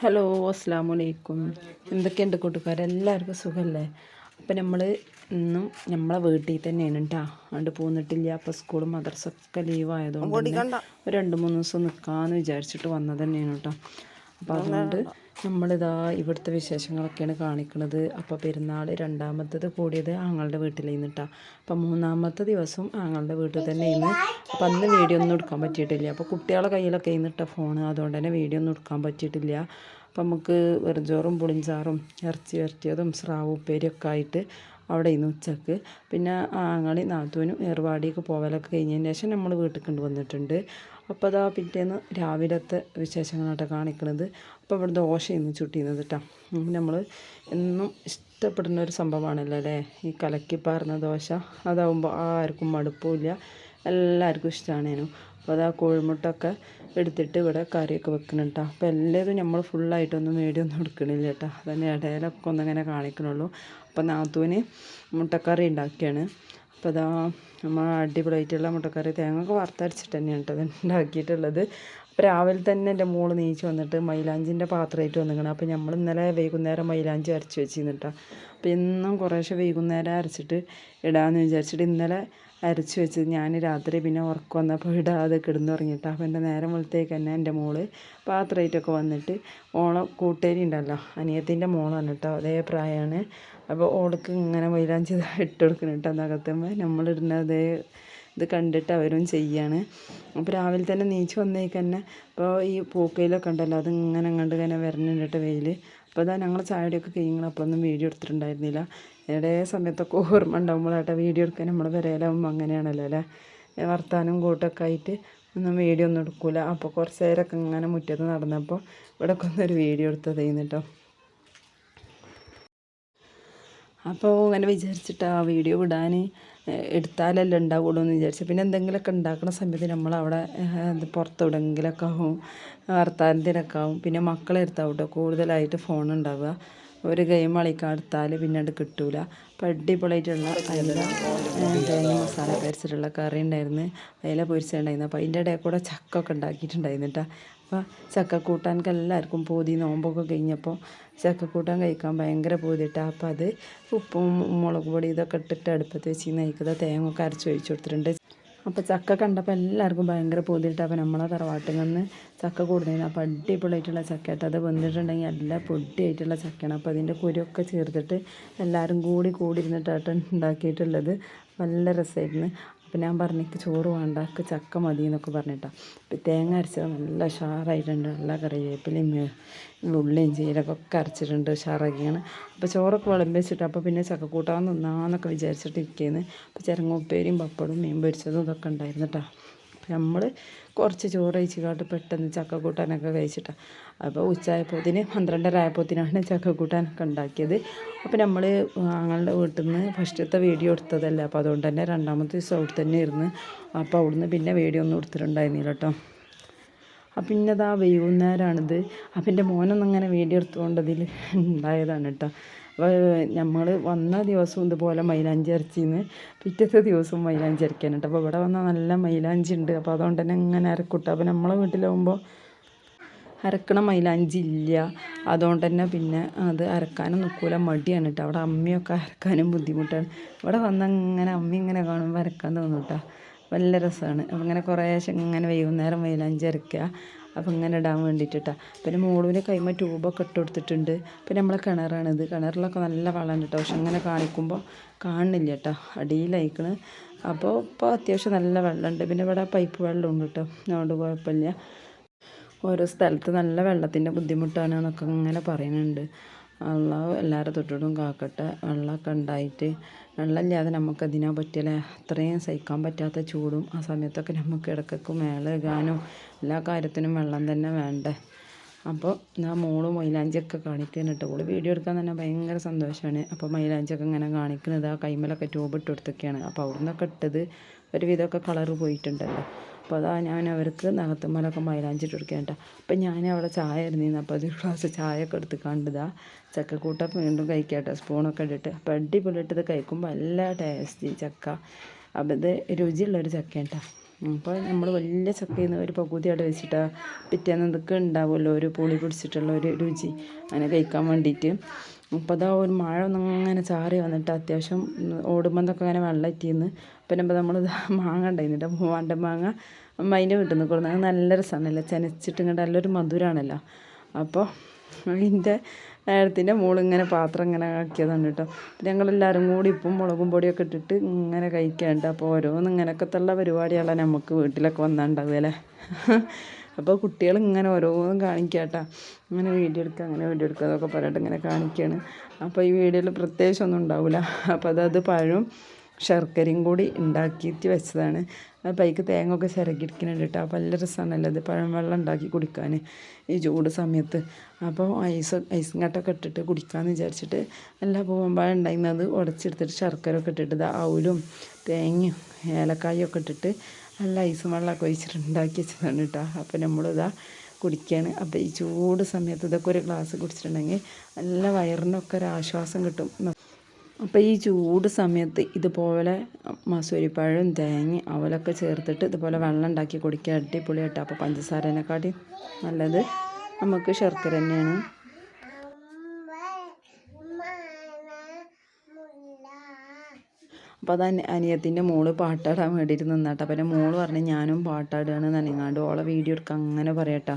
Hello അസ്സാം വലൈക്കും എന്തൊക്കെയുണ്ട് കൂട്ടുകാർ എല്ലാവർക്കും സുഖമല്ലേ അപ്പം നമ്മൾ ഇന്നും നമ്മളെ വീട്ടിൽ തന്നെയാണ് കേട്ടോ അതുകൊണ്ട് പോന്നിട്ടില്ല. അപ്പോൾ സ്കൂളും മദർസൊക്കെ ലീവ് ആയതുകൊണ്ട് ഒരു രണ്ട് മൂന്ന് ദിവസം നിൽക്കാമെന്ന് വിചാരിച്ചിട്ട് വന്നത് തന്നെയാണ് കേട്ടോ അപ്പോൾ അതുകൊണ്ട് നമ്മളിതാ ഇവിടുത്തെ വിശേഷങ്ങളൊക്കെയാണ് കാണിക്കുന്നത് അപ്പോൾ പെരുന്നാൾ രണ്ടാമത്തത് കൂടിയത് ആങ്ങളുടെ വീട്ടിൽ നിന്നിട്ടാണ് അപ്പം മൂന്നാമത്തെ ദിവസം ആങ്ങളുടെ വീട്ടിൽ തന്നെ ഇന്ന് അപ്പം അന്ന് വീഡിയോ ഒന്നും എടുക്കാൻ പറ്റിയിട്ടില്ല. അപ്പോൾ കുട്ടികളെ കയ്യിലൊക്കെ ഇന്നിട്ട ഫോൺ അതുകൊണ്ട് തന്നെ വീഡിയോ ഒന്നും എടുക്കാൻ പറ്റിയിട്ടില്ല. അപ്പം നമുക്ക് വെറുചോറും പുളിഞ്ചാറും ഇറച്ചി വരട്ടിയതും സ്രാവ് ഉപ്പേരിയൊക്കെ ആയിട്ട് അവിടെ ഇന്ന് ഉച്ചയ്ക്ക്. പിന്നെ ആങ്ങളി നാത്തൂനും ഏർവാടിയൊക്കെ പോവലൊക്കെ കഴിഞ്ഞതിന് ശേഷം നമ്മൾ വീട്ടിൽ കൊണ്ടുവന്നിട്ടുണ്ട് അപ്പോൾ അതാ പിറ്റേന്ന് രാവിലത്തെ വിശേഷങ്ങളായിട്ട് കാണിക്കുന്നത് അപ്പോൾ ഇവിടെ ദോശ ഇന്ന് ചുട്ടിരുന്നത് കേട്ടോ നമ്മൾ എന്നും ഇഷ്ടപ്പെടുന്ന ഒരു സംഭവമാണല്ലോ അല്ലേ ഈ കലക്കി പാർന്ന ദോശ. അതാവുമ്പോൾ ആർക്കും മടുപ്പില്ല. എല്ലാവർക്കും ഇഷ്ടമാണേനു അപ്പോൾ അതാ കോഴിമുട്ടൊക്കെ എടുത്തിട്ട് ഇവിടെ കറിയൊക്കെ വെക്കണം കേട്ടോ അപ്പോൾ എല്ലാതും നമ്മൾ ഫുള്ളായിട്ടൊന്നും മേടിയൊന്നും എടുക്കണില്ല കേട്ടോ അതന്നെ ഇടയിലൊക്കെ ഒന്നങ്ങനെ കാണിക്കണുള്ളൂ. അപ്പോൾ നാത്തൂന് മുട്ടക്കറി ഉണ്ടാക്കിയാണ്. അപ്പോൾ അതാ നമ്മൾ അടിപൊളിയായിട്ടുള്ള മുട്ടക്കറി തേങ്ങ ഒക്കെ വറുത്തരച്ചിട്ട് തന്നെയാണ് കേട്ടോ അത് ഉണ്ടാക്കിയിട്ടുള്ളത് അപ്പോൾ രാവിലെ തന്നെ എന്റെ മോൾ നീച്ച് വന്നിട്ട് മൈലാഞ്ചിന്റെ പാത്രമായിട്ട് വന്നിക്കണം. അപ്പോൾ നമ്മൾ ഇന്നലെ വൈകുന്നേരം മൈലാഞ്ചി അരച്ച് വെച്ചിരുന്നിട്ടാണ് അപ്പോൾ ഇന്നും കുറേശ്ശെ വൈകുന്നേരം അരച്ചിട്ട് ഇടാമെന്ന് വിചാരിച്ചിട്ട് ഇന്നലെ അരച്ച് വെച്ചത് ഞാൻ രാത്രി പിന്നെ ഉറക്കം വന്നപ്പോൾ ഇടാതെ കിടന്നുറങ്ങിയിട്ട് അപ്പോൾ എന്റെ നേരം വെളുത്തേക്ക് തന്നെ എന്റെ മോൾ പാത്രമായിട്ടൊക്കെ വന്നിട്ട് ഓളെ കൂട്ടേരി ഉണ്ടല്ലോ അനിയത്തിന്റെ മോളാണ് കേട്ടോ അതേ പ്രായമാണ് അപ്പോൾ ഓൾക്ക് ഇങ്ങനെ മൈലാഞ്ചി ഇട്ട് കൊടുക്കണം കേട്ടോ നകത്തുമ്പോൾ നമ്മളിടുന്ന അതേ ഇത് കണ്ടിട്ട് അവരും ചെയ്യാണ്. അപ്പോൾ രാവിലെ തന്നെ നീച്ച് വന്നേക്ക് തന്നെ ഇപ്പോൾ ഈ പൂക്കയിലൊക്കെ ഉണ്ടല്ലോ അതിങ്ങനെ അങ്ങോട്ട് ഇങ്ങനെ വരണുണ്ട് വെയിൽ അപ്പോൾ ഇതാ ഞങ്ങൾ ചായയുടെയൊക്കെ അപ്പോൾ അപ്പോഴൊന്നും വീഡിയോ എടുത്തിട്ടുണ്ടായിരുന്നില്ല. ഇടേ സമയത്തൊക്കെ ഓർമ്മ ഉണ്ടാകുമ്പോഴാട്ടെ വീഡിയോ എടുക്കാൻ നമ്മൾ വിരയിലാവുമ്പോൾ അങ്ങനെയാണല്ലോ അല്ലേ? വർത്താനം കൂട്ടൊക്കെ ആയിട്ട് ഒന്നും വീഡിയോ ഒന്നും എടുക്കില്ല അപ്പോൾ കുറച്ച് നേരമൊക്കെ ഇങ്ങനെ മുറ്റത്ത് നടന്നപ്പോൾ ഇവിടെ ഒന്നൊരു വീഡിയോ എടുത്തത് കേട്ടോ. അപ്പോൾ അങ്ങനെ വിചാരിച്ചിട്ട് ആ വീഡിയോ വിടാൻ എടുത്താലല്ലേ ഉണ്ടാവുള്ളൂ എന്ന് വിചാരിച്ചു. പിന്നെ എന്തെങ്കിലുമൊക്കെ ഉണ്ടാക്കുന്ന സമയത്ത് നമ്മളവിടെ അവിടെ പുറത്തെവിടെയെങ്കിലൊക്കെ ആവും വർത്താനത്തിനൊക്കെ ആവും. പിന്നെ മക്കളെ എടുത്താവട്ടെ കൂടുതലായിട്ട് ഫോൺ ഉണ്ടാവുക. ഒരു ഗെയിം കളിക്കാൻ എടുത്താൽ പിന്നെ അത് കിട്ടൂല. അപ്പം അടിപൊളിയായിട്ടുള്ള തേങ്ങ മസാല പരിച്ചിട്ടുള്ള കറി ഉണ്ടായിരുന്നു. അതിലെ പൊരിച്ചിട്ടുണ്ടായിരുന്നു അപ്പോൾ അതിന്റെ ഇടയിൽ കൂടെ ചക്ക ഒക്കെ ഉണ്ടാക്കിയിട്ടുണ്ടായിരുന്നു കേട്ടോ അപ്പോൾ ചക്കക്കൂട്ടാനൊക്കെ എല്ലാവർക്കും പൂതി നോമ്പൊക്കെ കഴിഞ്ഞപ്പോൾ ചക്കക്കൂട്ടാൻ കഴിക്കാൻ ഭയങ്കര പൂതിട്ടാ അപ്പോൾ അത് ഉപ്പും മുളക് പൊടി ഇതൊക്കെ ഇട്ടിട്ട് അടുപ്പത്ത് വെച്ച് നയിക്കുന്നത് തേങ്ങ ഒക്കെ അരച്ച് ഒഴിച്ചു കൊടുത്തിട്ടുണ്ട്. അപ്പോൾ ചക്ക കണ്ടപ്പോൾ എല്ലാവർക്കും ഭയങ്കര പൊതിയിട്ട്. അപ്പോൾ നമ്മളെ തറവാട്ടിൽ നിന്ന് ചക്ക കൂടുന്നതിന് അപ്പോൾ അടിപൊളിയായിട്ടുള്ള ചക്കയായിട്ട് അത് വന്നിട്ടുണ്ടെങ്കിൽ എല്ലാ പൊടിയായിട്ടുള്ള ചക്കയാണ്. അപ്പോൾ അതിന്റെ കുരൊക്കെ ചേർത്തിട്ട് എല്ലാവരും കൂടി കൂടി ഇരുന്നിട്ടായിട്ട് ഉണ്ടാക്കിയിട്ടുള്ളത്. നല്ല രസമായിരുന്നു അപ്പോൾ ഞാൻ പറഞ്ഞിട്ട് ചോറ് വേണ്ട ചക്ക മതി എന്നൊക്കെ പറഞ്ഞിട്ടാണ് അപ്പോൾ തേങ്ങ അരച്ചത് നല്ല ഉഷാറായിട്ടുണ്ട്. നല്ല കറിവേപ്പിലയും ഉള്ളിയും ഒക്കെ അരച്ചിട്ടുണ്ട്. ഉഷാറാക്കിയാണ്. അപ്പോൾ ചോറൊക്കെ വിളമ്പി വെച്ചിട്ട് അപ്പോൾ പിന്നെ ചക്കക്കൂട്ടാൻ നിന്നാന്നൊക്കെ വിചാരിച്ചിട്ട് ഇരിക്കുന്നത് അപ്പോൾ ചിരങ്ങുപ്പേരിയും പപ്പടും മീൻ പൊരിച്ചതും ഇതൊക്കെ ഉണ്ടായിരുന്നു കേട്ടോ നമ്മൾ കുറച്ച് ചോറ് കഴിച്ചിക്കാട്ട് പെട്ടെന്ന് ചക്ക കൂട്ടാനൊക്കെ കഴിച്ചിട്ടാണ് അപ്പോൾ ഉച്ചയായപ്പോത്തിന് പന്ത്രണ്ടര ആയപ്പോത്തിനാണ് ചക്ക കൂട്ടാനൊക്കെ ഉണ്ടാക്കിയത്. അപ്പോൾ നമ്മൾ ഞങ്ങളുടെ വീട്ടിൽ നിന്ന് ഫസ്റ്റത്തെ വീഡിയോ എടുത്തതല്ല? അപ്പോൾ അതുകൊണ്ട് തന്നെ രണ്ടാമത്തെ ദിവസം അവിടെ തന്നെ ഇരുന്ന് അപ്പോൾ അവിടുന്ന് പിന്നെ വീഡിയോ ഒന്നും എടുത്തിട്ടുണ്ടായിരുന്നില്ല കേട്ടോ അപ്പം പിന്നെ അതാ വൈകുന്നേരമാണിത് അപ്പം എന്റെ മോനൊന്നും അങ്ങനെ വീഡിയോ എടുത്തുകൊണ്ടതിൽ ഉണ്ടായതാണ് കേട്ടോ നമ്മൾ വന്ന ദിവസം ഇതുപോലെ മൈലാഞ്ചി അരച്ചിന്ന്. പിറ്റത്തെ ദിവസവും മൈലാഞ്ചി അരയ്ക്കാനുണ്ട് അപ്പോൾ ഇവിടെ വന്നാൽ നല്ല മൈലാഞ്ചി ഉണ്ട്. അപ്പോൾ അതുകൊണ്ട് തന്നെ ഇങ്ങനെ അരക്കൂട്ടും. അപ്പോൾ നമ്മളെ വീട്ടിലാവുമ്പോൾ അരക്കണ മൈലാഞ്ചി ഇല്ല. അതുകൊണ്ട് തന്നെ പിന്നെ അത് അരക്കാനും നിൽക്കൂല മടിയാണ് കേട്ടോ അവിടെ അമ്മയൊക്കെ അരക്കാനും ബുദ്ധിമുട്ടാണ്. ഇവിടെ വന്ന ഇങ്ങനെ അമ്മ ഇങ്ങനെ കാണുമ്പോൾ അരക്കാൻ തോന്നും കേട്ടോ നല്ല രസമാണ് അപ്പം ഇങ്ങനെ കുറേശ്ശെ ഇങ്ങനെ വൈകുന്നേരം മൈലാഞ്ചി അരയ്ക്കുക അപ്പോൾ ഇങ്ങനെ ഇടാൻ വേണ്ടിയിട്ടാണ് പിന്നെ മോളുവിന് കൈമ ട്യൂബൊക്കെ ഇട്ട് കൊടുത്തിട്ടുണ്ട് പിന്നെ നമ്മളെ കിണറാണിത് കിണറിലൊക്കെ നല്ല വെള്ളം കേട്ടോ. പക്ഷെ അങ്ങനെ കാണിക്കുമ്പോൾ കാണുന്നില്ല കേട്ടോ അടിയിലയക്കണ്. അപ്പോൾ ഇപ്പോൾ അത്യാവശ്യം നല്ല വെള്ളമുണ്ട്. പിന്നെ ഇവിടെ പൈപ്പ് വെള്ളമുണ്ട് കേട്ടോ. അതുകൊണ്ട് കുഴപ്പമില്ല. ഓരോ സ്ഥലത്ത് നല്ല വെള്ളത്തിന്റെ ബുദ്ധിമുട്ടാണ് എന്നൊക്കെ ഇങ്ങനെ പറയുന്നുണ്ട്. അള്ളാഹു എല്ലാവരും തൊട്ടിടും കാക്കട്ടെ. വെള്ളമൊക്കെ ഉണ്ടായിട്ട് വെള്ളമില്ലാതെ നമുക്ക് അതിനാ പറ്റില്ല. അത്രയും സഹിക്കാൻ പറ്റാത്ത ചൂടും ആ സമയത്തൊക്കെ നമുക്ക് ഇടയ്ക്കൊക്കെ മേളകാനും എല്ലാ കാര്യത്തിനും വെള്ളം തന്നെ വേണ്ടേ. അപ്പോൾ ഞാൻ മോൾ മൈലാഞ്ചിയൊക്കെ കാണിക്കുന്നു കേട്ടോ. ഓൾ വീഡിയോ എടുക്കാൻ തന്നെ ഭയങ്കര സന്തോഷമാണ്. അപ്പോൾ മൈലാഞ്ചിയൊക്കെ ഇങ്ങനെ കാണിക്കുന്നത് ആ കൈമലൊക്കെ ട്യൂബ് ഇട്ട് കൊടുത്തൊക്കെയാണ്. അപ്പോൾ അവിടെ നിന്നൊക്കെ ഇട്ടത് ഒരുവിധമൊക്കെ കളറ് പോയിട്ടുണ്ടല്ലോ. അപ്പോൾ അതാ ഞാൻ അവർക്ക് നഖത്തുമ്മലൊക്കെ മൈലാഞ്ചി ഇട്ട് കൊടുക്കാൻ കേട്ടോ അപ്പം ഞാൻ അവിടെ ചായ ഇരുന്നിരുന്നു അപ്പോൾ ഒരു ഗ്ലാസ് ചായ ഒക്കെ എടുത്ത് കണ്ടതാ. ചക്കക്കൂട്ട വീണ്ടും കഴിക്കാട്ടോ. സ്പൂണൊക്കെ ഇട്ടിട്ട്. അപ്പോൾ അടിപൊളിയിട്ട് ഇത് കഴിക്കുമ്പോൾ നല്ല ടേസ്റ്റി ചക്ക. അപ്പം ഇത് രുചിയുള്ളൊരു ചക്ക കേട്ടോ അപ്പോൾ നമ്മൾ വലിയ ചക്കയിൽ നിന്ന് ഒരു പകുതി അവിടെ വെച്ചിട്ട് പിറ്റേന്ന് എന്തൊക്കെ ഉണ്ടാവുമല്ലോ ഒരു പുളി പിടിച്ചിട്ടുള്ള ഒരു രുചി അങ്ങനെ കഴിക്കാൻ വേണ്ടിയിട്ട് അപ്പോൾ അതാ ഒരു മഴ അങ്ങനെ ചാറി വന്നിട്ട് അത്യാവശ്യം ഓടുമ്പോൾ എന്തൊക്കെ അങ്ങനെ വെള്ളം എത്തിയെന്ന് പിന്നെ നമ്മൾ മാങ്ങ ഉണ്ടായിരുന്നിട്ട് മൂവാണ്ട മാങ്ങ. അമ്മേന്റെ വീട്ടിൽ നിന്ന് കൊടുക്കുന്നത് നല്ല രസമാണല്ലോ ചെനച്ചിട്ട് നല്ലൊരു മധുരമാണല്ലോ അപ്പോൾ അതിന്റെ നേരത്തിന്റെ മോളിങ്ങനെ പാത്രം ഇങ്ങനെ ആക്കിയതാണ് കേട്ടോ. ഞങ്ങളെല്ലാവരും കൂടി ഉപ്പും മുളകും പൊടിയൊക്കെ ഇട്ടിട്ട് ഇങ്ങനെ കഴിക്കാണ്ട് അപ്പോൾ ഓരോന്ന് ഇങ്ങനെയൊക്കെത്തുള്ള പരിപാടികളാണ് നമുക്ക് വീട്ടിലൊക്കെ വന്നിട്ടുണ്ടാവുക അല്ലേ? അപ്പോൾ കുട്ടികൾ ഇങ്ങനെ ഓരോന്നും കാണിക്കാട്ടാ ഇങ്ങനെ വീഡിയോ എടുക്കുക അങ്ങനെ വീഡിയോ എടുക്കുക എന്നൊക്കെ പറഞ്ഞിട്ട് ഇങ്ങനെ കാണിക്കുകയാണ്. അപ്പോൾ ഈ വീഡിയോയിൽ പ്രത്യേകിച്ചൊന്നും ഉണ്ടാവില്ല. അപ്പോൾ അതത് പഴവും ശർക്കരയും കൂടി ഉണ്ടാക്കിയിട്ട് വെച്ചതാണ്. അപ്പോൾ അതിക്ക് തേങ്ങ ഒക്കെ ചിരകിടിക്കുന്നുണ്ട് കേട്ടോ. അപ്പോൾ നല്ല രസമാണല്ലോ അത് പഴം വെള്ളം ഉണ്ടാക്കി കുടിക്കാൻ ഈ ചൂട് സമയത്ത്. അപ്പോൾ ഐസ് ഐസും കട്ടൊക്കെ ഇട്ടിട്ട് കുടിക്കാമെന്ന് വിചാരിച്ചിട്ട് എല്ലാ പൂവമ്പാഴം ഉണ്ടായിരുന്നത് ഉടച്ചെടുത്തിട്ട് ശർക്കര ഒക്കെ ഇട്ടിട്ട് അവലും തേങ്ങയും ഏലക്കായും ഒക്കെ ഇട്ടിട്ട് നല്ല ഐസും വെള്ളമൊക്കെ ഒഴിച്ചിട്ട് ഉണ്ടാക്കി വെച്ചതാണ് കേട്ടോ. അപ്പോൾ നമ്മളിതാ കുടിക്കുകയാണ് അപ്പോൾ ഈ ചൂട് സമയത്ത് ഇതൊക്കെ ഒരു ഗ്ലാസ് കുടിച്ചിട്ടുണ്ടെങ്കിൽ നല്ല വയറിനൊക്കെ ഒരു ആശ്വാസം കിട്ടും. അപ്പോൾ ഈ ചൂട് സമയത്ത് ഇതുപോലെ മസൂരിപ്പഴം തേങ്ങ അവലൊക്കെ ചേർത്തിട്ട് ഇതുപോലെ വെള്ളം ഉണ്ടാക്കി കുടിക്കുക. അടിപൊളിയായിട്ട്. അപ്പോൾ പഞ്ചസാരേനെക്കാട്ടി നല്ലത് നമുക്ക് ശർക്കര തന്നെയാണ്. അപ്പോൾ അത് അനി അനിയത്തിന്റെ മോൾ പാട്ടാടാൻ വേണ്ടിയിട്ട് നിന്നാട്ടോ. അപ്പം എന്റെ മോൾ പറഞ്ഞ് ഞാനും പാട്ടാടുകയാണ് നനങ്ങാണ്ട് ഓളെ വീഡിയോ എടുക്കാൻ അങ്ങനെ പറയട്ടോ.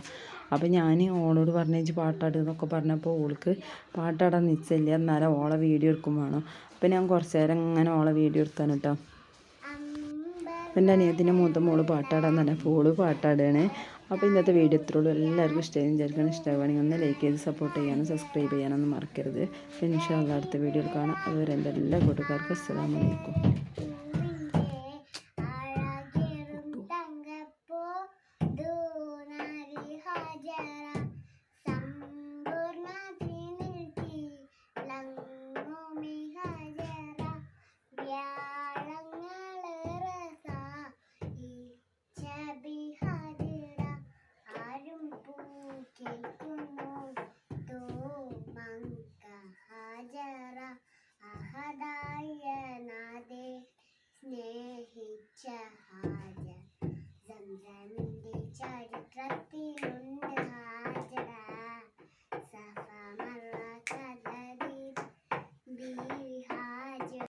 അപ്പം ഞാൻ ഓളോട് പറഞ്ഞു വെച്ച് പാട്ടാട് എന്നൊക്കെ പറഞ്ഞപ്പോൾ ഓൾക്ക് പാട്ടാടാൻ നിശ്ചയില്ല. എന്നാലും ഓളെ വീഡിയോ എടുക്കും വേണം. അപ്പം ഞാൻ കുറച്ച് നേരം ഇങ്ങനെ ഓളെ വീഡിയോ എടുത്താണ് കേട്ടോ എന്റെ അനിയത്തിന്റെ മൂത്ത മോൾ പാട്ടാടാൻ തന്നെ ഫോൾ പാട്ടാടുകയാണ് അപ്പോൾ ഇന്നത്തെ വീഡിയോ ഇത്രയുള്ളൂ എല്ലാവർക്കും ഇഷ്ടമായി വിചാരിക്കണം ഇഷ്ടമാവുകയാണെങ്കിൽ ഒന്ന് ലൈക്ക് ചെയ്ത് സപ്പോർട്ട് ചെയ്യാനും സബ്സ്ക്രൈബ് ചെയ്യാനൊന്നും മറക്കരുത്. ഇൻഷാല്ല അടുത്ത വീഡിയോയിൽ കാണാം. അതുവരെ എന്റെ എല്ലാ കൂട്ടുകാർക്കും അസ്സാം വലൈക്കും